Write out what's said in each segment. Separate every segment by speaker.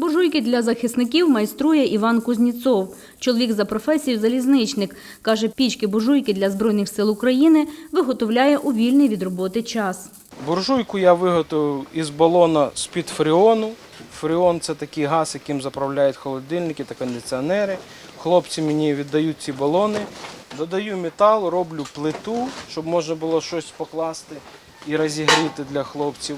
Speaker 1: Буржуйки для захисників майструє Іван Кузніцов. Чоловік за професією залізничник. Каже, пічки буржуйки для Збройних сил України виготовляє у вільний від роботи час.
Speaker 2: Буржуйку я виготовив із балона з-під фреону. Фреон це такий газ, яким заправляють холодильники та кондиціонери. Хлопці мені віддають ці балони. Додаю метал, роблю плиту, щоб можна було щось покласти і розігріти для хлопців.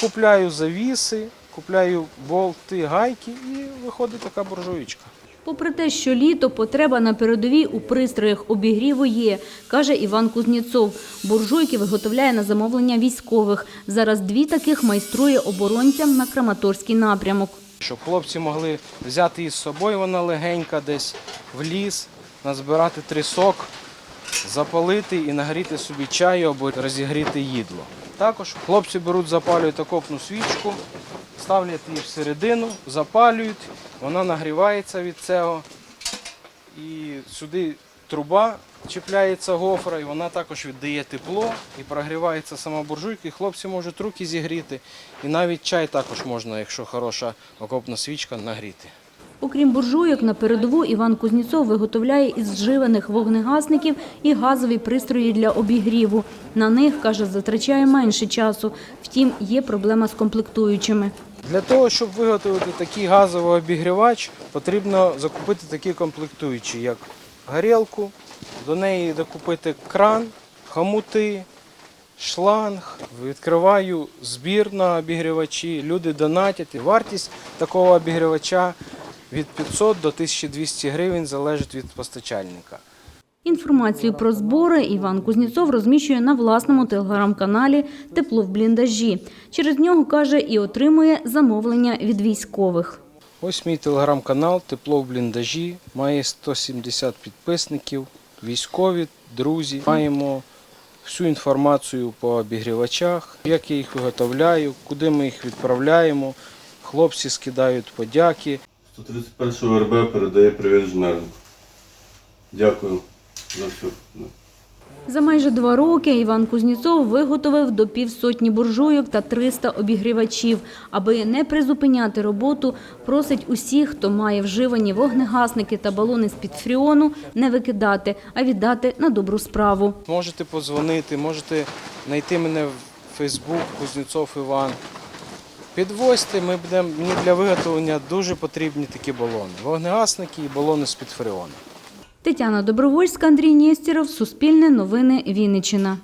Speaker 2: Купляю завіси, купляю болти, гайки і виходить така буржуєчка.
Speaker 1: Попри те, що літо потреба на передовій у пристроях обігріву є, каже Іван Кузніцов. Буржуйки виготовляє на замовлення військових. Зараз дві таких майструє оборонцям на Краматорський напрямок.
Speaker 2: Щоб хлопці могли взяти із собою, вона легенька десь в ліс, назбирати трісок, запалити і нагріти собі чаю або розігріти їдло. Також хлопці беруть, запалюють окопну свічку, ставлять її всередину, запалюють, вона нагрівається від цього. І сюди труба чіпляється гофра, і вона також віддає тепло і прогрівається сама буржуйка, і хлопці можуть руки зігріти. І навіть чай також можна, якщо хороша окопна свічка, нагріти.
Speaker 1: Окрім буржуйок, на передову Іван Кузніцов виготовляє із зживаних вогнегасників і газові пристрої для обігріву. На них, каже, затрачає менше часу. Втім, є проблема з комплектуючими.
Speaker 2: Для того, щоб виготовити такий газовий обігрівач, потрібно закупити такі комплектуючі, як горілку, до неї докупити кран, хомути, шланг. Відкриваю збір на обігрівачі, люди донатять. Вартість такого обігрівача від 500 до 1200 гривень залежить від постачальника.
Speaker 1: Інформацію про збори Іван Кузніцов розміщує на власному телеграм-каналі Тепло в бліндажі. Через нього каже і отримує замовлення від військових.
Speaker 2: Ось мій телеграм-канал Тепло в бліндажі. Має 170 підписників, військові, друзі. Маємо всю інформацію по обігрівачах, як я їх виготовляю, куди ми їх відправляємо. Хлопці скидають подяки.
Speaker 3: 131 РБ передає привіт Жмернику. Дякую за все.
Speaker 1: За майже два роки Іван Кузніцов виготовив до півсотні буржуйок та 300 обігрівачів. Аби не призупиняти роботу, просить усіх, хто має вживані вогнегасники та балони з-під фріону, не викидати, а віддати на добру справу.
Speaker 2: Можете подзвонити, можете знайти мене в Фейсбук Кузнєцов Іван. Підвозьте, ми будемо, мені для виготовлення дуже потрібні такі балони. Вогнегасники і балони з-під фреону.
Speaker 1: Тетяна Добровольська, Андрій Нєстєров, Суспільне новини Вінниччина.